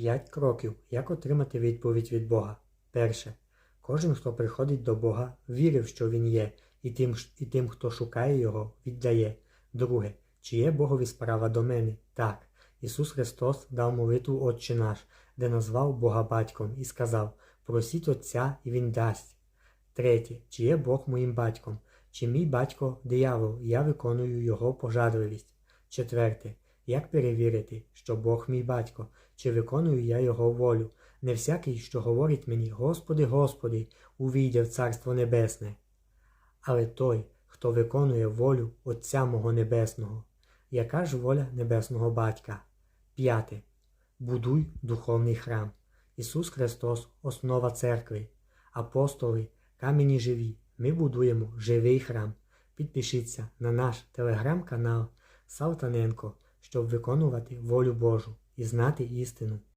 П'ять кроків, як отримати відповідь від Бога. Перше. Кожен, хто приходить до Бога, вірив, що Він є, і тим, і тим, хто шукає Його, віддає. Друге. Чи є Богові справа до мене? Так. Ісус Христос дав молитву Отче наш, де назвав Бога батьком і сказав: Просіть Отця, і Він дасть. Третє. Чи є Бог моїм батьком? Чи мій батько диявол, і я виконую його пожадливість? Четверте. Як перевірити, що Бог мій батько, чи виконую я його волю? Не всякий, що говорить мені, Господи, Господи, увійде в Царство Небесне, але той, хто виконує волю Отця мого Небесного. Яка ж воля Небесного Батька? П'яте. Будуй духовний храм. Ісус Христос основа церкви. Апостоли, камені живі. Ми будуємо живий храм. Підпишіться на наш телеграм-канал Салтаненко, щоб виконувати волю Божу і знати істину.